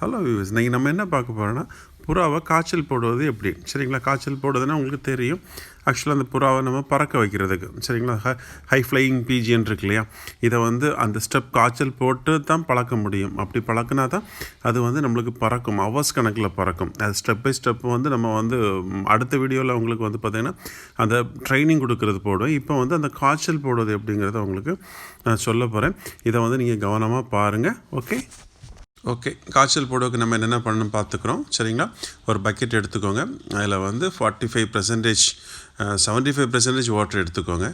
Hello views இன்றைக்கி நம்ம என்ன பார்க்க போகிறோன்னா புறாவை காய்ச்சல் போடுவது எப்படி? சரிங்களா? காய்ச்சல் போடுறதுன்னா உங்களுக்கு தெரியும். ஆக்சுவலாக அந்த புறாவை நம்ம பறக்க வைக்கிறதுக்கு. சரிங்களா? ஹை ஹை ஃப்ளையிங் பிஜின் இருக்கு இல்லையா? இதை வந்து அந்த ஸ்டெப் காய்ச்சல் போட்டு தான் பழக்க முடியும். அப்படி பழக்கினா தான் அது வந்து நம்மளுக்கு பறக்கும். ஹவர்ஸ் கணக்கில் பறக்கும். அது ஸ்டெப் பை ஸ்டெப் வந்து நம்ம வந்து அடுத்த வீடியோவில் உங்களுக்கு வந்து பார்த்திங்கன்னா அந்த ட்ரைனிங் கொடுக்கறது போடும் இப்போ வந்து அந்த காய்ச்சல் போடுவது எப்படிங்கிறத உங்களுக்கு நான் சொல்ல போகிறேன் இதை வந்து நீங்கள் கவனமாக பாருங்கள் ஓகே ஓகே காய்ச்சல் போடுவதுக்கு நம்ம என்னென்ன பண்ணணும் பார்த்துக்குறோம். சரிங்களா? ஒரு பக்கெட் எடுத்துக்கோங்க. அதில் வந்து forty five percentage seventy five percentage water எடுத்துக்கோங்க.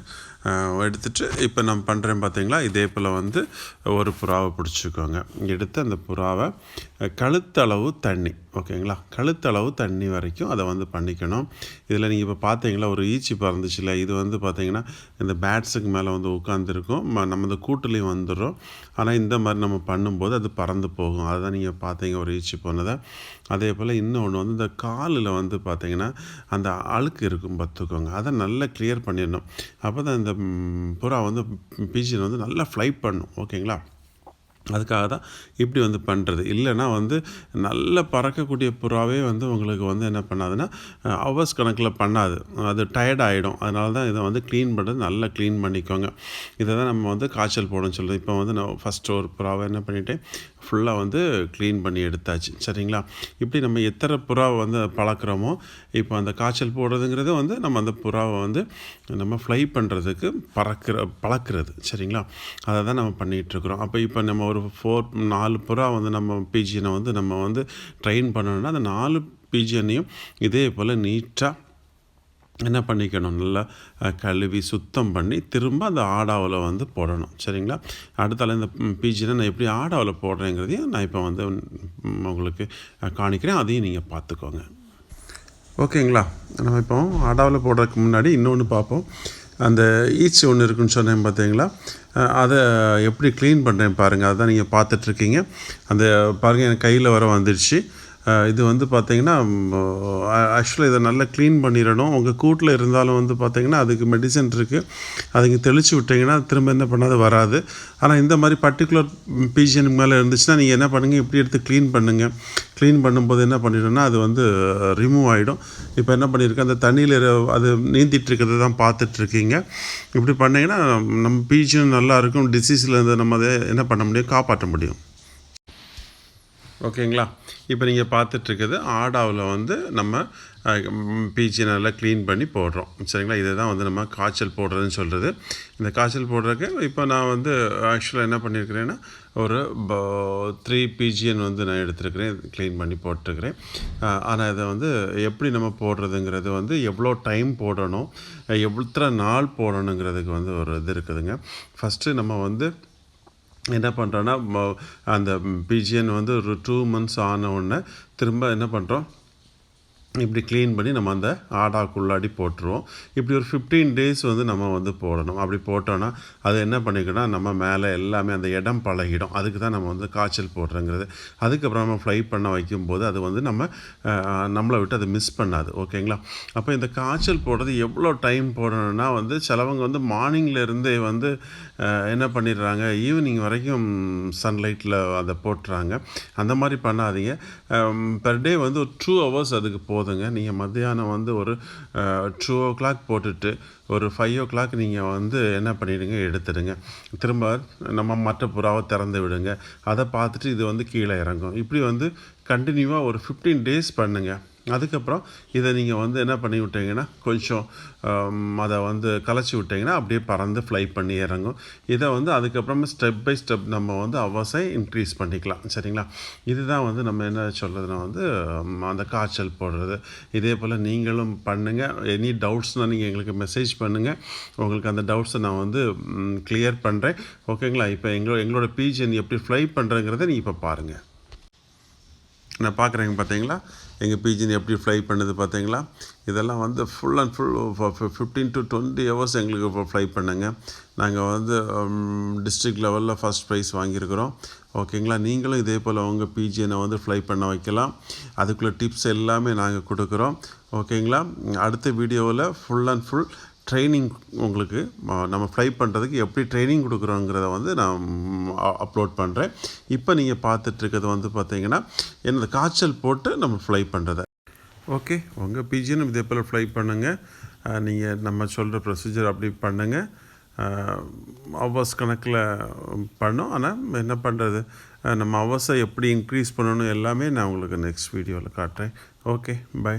எடுத்துகிட்டு எடுத்துட்டு இப்போ நம்ம பண்ணுறேன் பார்த்தீங்களா இதே போல் வந்து ஒரு புறாவை பிடிச்சிக்கோங்க. எடுத்து அந்த புறாவை கழுத்தளவு தண்ணி ஓகேங்களா? கழுத்தளவு தண்ணி வரைக்கும் அதை வந்து பண்ணிக்கணும். இதில் நீங்கள் இப்போ பார்த்தீங்களா ஒரு ஈச்சி பறந்துச்சுல இது வந்து பார்த்தீங்கன்னா இந்த பேட்ஸுக்கு மேலே வந்து உட்காந்துருக்கும் நம்ம இந்த கூட்டுலேயும் வந்துடும் ஆனால் இந்த மாதிரி நம்ம பண்ணும்போது அது பறந்து போகும். அதுதான் நீங்கள் பார்த்தீங்க ஒரு ஈச்சி போனதை. அதே போல் இன்னொன்று வந்து இந்த காலில் வந்து பார்த்தீங்கன்னா அந்த அழுக்கு இருக்கும் பத்துக்கும் வச்சுக்கோங்க. அதை நல்லா கிளியர் பண்ணிடணும். அப்போ தான் இந்த புறா வந்து பிஜின் வந்து நல்லா ஃப்ளை பண்ணும். ஓகேங்களா? அதுக்காக தான் இப்படி வந்து பண்ணுறது இல்லைன்னா வந்து நல்ல பறக்கக்கூடிய புறாவே வந்து உங்களுக்கு வந்து என்ன பண்ணாதுன்னா ஹவர்ஸ் கணக்கில் பண்ணாது. அது டயர்ட் ஆகிடும் அதனால தான் இதை வந்து க்ளீன் பண்ணுறது நல்லா க்ளீன் பண்ணிக்கோங்க. இதை தான் நம்ம வந்து காய்ச்சல் போடணும்னு சொல்லுது இப்போ வந்து நான் ஃபஸ்ட்டு ஒரு புறாவை என்ன பண்ணிட்டேன் ஃபுல்லாக வந்து க்ளீன் பண்ணி எடுத்தாச்சு. சரிங்களா? இப்படி நம்ம எத்தனை புறாவை வந்து பழக்கிறோமோ இப்போ அந்த காய்ச்சல் போடுறதுங்கிறது வந்து நம்ம அந்த புறாவை வந்து நம்ம ஃப்ளை பண்ணுறதுக்கு பறக்கிற பழக்கிறது. சரிங்களா? அதை தான் நம்ம பண்ணிகிட்ருக்குறோம். அப்போ இப்போ நம்ம ஒரு ஃபோர் நாலு புறா வந்து நம்ம பிஜியனை வந்து நம்ம வந்து ட்ரெயின் பண்ணணும்னா அந்த நாலு பிஜியனையும் இதே போல் நீட்டாக என்ன பண்ணிக்கணும்? நல்லா கழுவி சுத்தம் பண்ணி திரும்ப அந்த ஆடாவில் வந்து போடணும். சரிங்களா? அடுத்தால இந்த பீஜினை நான் எப்படி ஆடாவில் போடுறேங்கிறதையும் நான் இப்போ வந்து உங்களுக்கு காணிக்கிறேன். அதையும் நீங்கள் பார்த்துக்கோங்க. ஓகேங்களா? நம்ம இப்போ ஆடாவில் போடுறதுக்கு முன்னாடி இன்னொன்று பார்ப்போம். அந்த ஈச் ஒன்று இருக்குன்னு சொன்னேன் பார்த்தீங்களா? அதை எப்படி க்ளீன் பண்ணுறேன் பாருங்கள் அதுதான் நீங்கள் பார்த்துட்ருக்கீங்க அந்த பாருங்கள் எனக்கு கையில் வர வந்துடுச்சு இது வந்து பார்த்தீங்கன்னா ஆக்சுவலாக இதை நல்லா க்ளீன் பண்ணிடணும். உங்கள் கூட்டில் இருந்தாலும் வந்து பார்த்தீங்கன்னா அதுக்கு மெடிசன் இருக்குது அதுக்கு தெளித்து விட்டிங்கன்னா திரும்ப என்ன பண்ணாது வராது. ஆனால் இந்த மாதிரி பர்டிகுலர் பீஜியனுக்கு மேலே இருந்துச்சுன்னா நீங்கள் என்ன பண்ணுங்கள் இப்படி எடுத்து க்ளீன் பண்ணுங்கள் க்ளீன் பண்ணும்போது என்ன பண்ணிடும்னா அது வந்து ரிமூவ் ஆகிடும் இப்போ என்ன பண்ணியிருக்கேன் அந்த தண்ணியில் அது நீந்திட்டுருக்கிறத தான் பார்த்துட்ருக்கீங்க இப்படி பண்ணிங்கன்னா நம்ம பீஜும் நல்லா இருக்கும். டிசீஸ்லேருந்து நம்ம அதை என்ன பண்ண முடியும் காப்பாற்ற முடியும். ஓகேங்களா? இப்போ நீங்கள் பார்த்துட்ருக்குது ஆடாவில் வந்து நம்ம பீச்சி நல்லா க்ளீன் பண்ணி போடுறோம். சரிங்களா? இதை தான் வந்து நம்ம காய்ச்சல் போடுறதுன்னு சொல்கிறது இந்த காய்ச்சல் போடுறதுக்கு இப்போ நான் வந்து ஆக்சுவலாக என்ன பண்ணியிருக்கிறேன்னா ஒரு த்ரீ பிஜிஎன் வந்து நான் எடுத்துருக்கிறேன். க்ளீன் பண்ணி போட்டிருக்கிறேன். ஆனால் இதை வந்து எப்படி நம்ம போடுறதுங்கிறது வந்து எவ்வளோ டைம் போடணும் எவ்வளோ நாள் போடணுங்கிறதுக்கு வந்து ஒரு இது இருக்குதுங்க. ஃபஸ்ட்டு நம்ம வந்து என்ன பண்ணுறோன்னா அந்த பிஜிஎன் வந்து ஒரு டூ மந்த்ஸ் ஆன உடனே திரும்ப என்ன பண்ணுறோம் இப்படி க்ளீன் பண்ணி நம்ம அந்த ஆடாக்குள்ளாடி போட்டுருவோம். இப்படி ஒரு ஃபிஃப்டீன் டேஸ் வந்து நம்ம வந்து போடணும். அப்படி போட்டோன்னா அது என்ன பண்ணிக்கணும் நம்ம மேலே எல்லாமே அந்த இடம் பழகிடும். அதுக்கு தான் நம்ம வந்து காய்ச்சல் போடுறோங்கிறது. அதுக்கப்புறம் நம்ம ஃப்ளை பண்ண வைக்கும்போது அது வந்து நம்ம நம்மளை விட்டு அதை மிஸ் பண்ணாது. ஓகேங்களா அப்போ இந்த காய்ச்சல் போடுறது எவ்வளோ டைம் போடணும்னா வந்து சிலவங்க வந்து மார்னிங்லேருந்தே வந்து என்ன பண்ணிடுறாங்க? ஈவினிங் வரைக்கும் சன்லைட்டில் அதை போட்டுறாங்க. அந்த மாதிரி பண்ணாதீங்க. பெர் டே வந்து ஒரு டூ ஹவர்ஸ் அதுக்கு போதும். போதுங்க. நீங்கள் மத்தியானம் வந்து ஒரு டூ ஓ கிளாக் போட்டுட்டு ஒரு ஃபைவ் ஓ கிளாக் நீங்கள் வந்து என்ன பண்ணிவிடுங்க எடுத்துடுங்க. திரும்ப நம்ம மற்ற புறாவை திறந்து விடுங்க. அதை பார்த்துட்டு இது வந்து கீழே இறங்கும். இப்படி வந்து கண்டினியூவாக ஒரு ஃபிஃப்டீன் டேஸ் பண்ணுங்கள் அதுக்கப்புறம் இதை நீங்கள் வந்து என்ன பண்ணி விட்டீங்கன்னா கொஞ்சம் அதை வந்து கலைச்சி விட்டீங்கன்னா அப்படியே பறந்து ஃப்ளை பண்ணி இறங்கும். இதை வந்து அதுக்கப்புறமா ஸ்டெப் பை ஸ்டெப் நம்ம வந்து அவர்ஸை இன்க்ரீஸ் பண்ணிக்கலாம். சரிங்களா? இதுதான் வந்து நம்ம என்ன சொல்கிறதுனா வந்து அந்த காய்ச்சல் போடுறது. இதே போல் நீங்களும் பண்ணுங்கள் எனி டவுட்ஸ்னால் நீங்கள் எங்களுக்கு மெசேஜ் பண்ணுங்கள் உங்களுக்கு அந்த டவுட்ஸை நான் வந்து கிளியர் பண்ணுறேன் ஓகேங்களா இப்போ எங்களோட எங்களோட பிஜிஎன் எப்படி ஃப்ளை பண்ணுறங்கிறத நீங்கள் இப்போ பாருங்கள் நான் பார்க்குறேங்க பார்த்தீங்களா? எங்கள் பிஜின் எப்படி ஃப்ளை பண்ணுது பார்த்தீங்களா? இதெல்லாம் வந்து full and full fifteen to twenty hours எங்களுக்கு ஃப்ளை பண்ணுங்க. நாங்கள் வந்து டிஸ்ட்ரிக்ட் லெவலில் ஃபஸ்ட் ப்ரைஸ் வாங்கியிருக்கிறோம். ஓகேங்களா? நீங்களும் இதே போல் உங்கள் பிஜிஎனை வந்து ஃப்ளை பண்ண வைக்கலாம். அதுக்குள்ளே டிப்ஸ் எல்லாமே நாங்கள் கொடுக்குறோம். ஓகேங்களா? அடுத்த வீடியோவில் ஃபுல் அண்ட் ஃபுல் ட்ரைனிங் உங்களுக்கு நம்ம ஃப்ளை பண்ணுறதுக்கு எப்படி ட்ரைனிங் கொடுக்குறோங்கிறத வந்து நான் அப்லோட் பண்ணுறேன் இப்போ நீங்கள் பார்த்துட்ருக்கிறது வந்து பார்த்தீங்கன்னா என்னது காய்ச்சல் போட்டு நம்ம ஃப்ளை பண்ணுறத ஓகே உங்கள் பிஜினும் இதே போல் ஃப்ளை பண்ணுங்கள் நீங்கள் நம்ம சொல்கிற ப்ரொசீஜர் அப்படி பண்ணுங்கள் அவர்ஸ் கணக்கில் பண்ணோம். ஆனால் என்ன பண்ணுறது நம்ம ஹவர்ஸை எப்படி இன்க்ரீஸ் பண்ணணும் எல்லாமே நான் உங்களுக்கு நெக்ஸ்ட் வீடியோவில் காட்டுறேன். Okay bye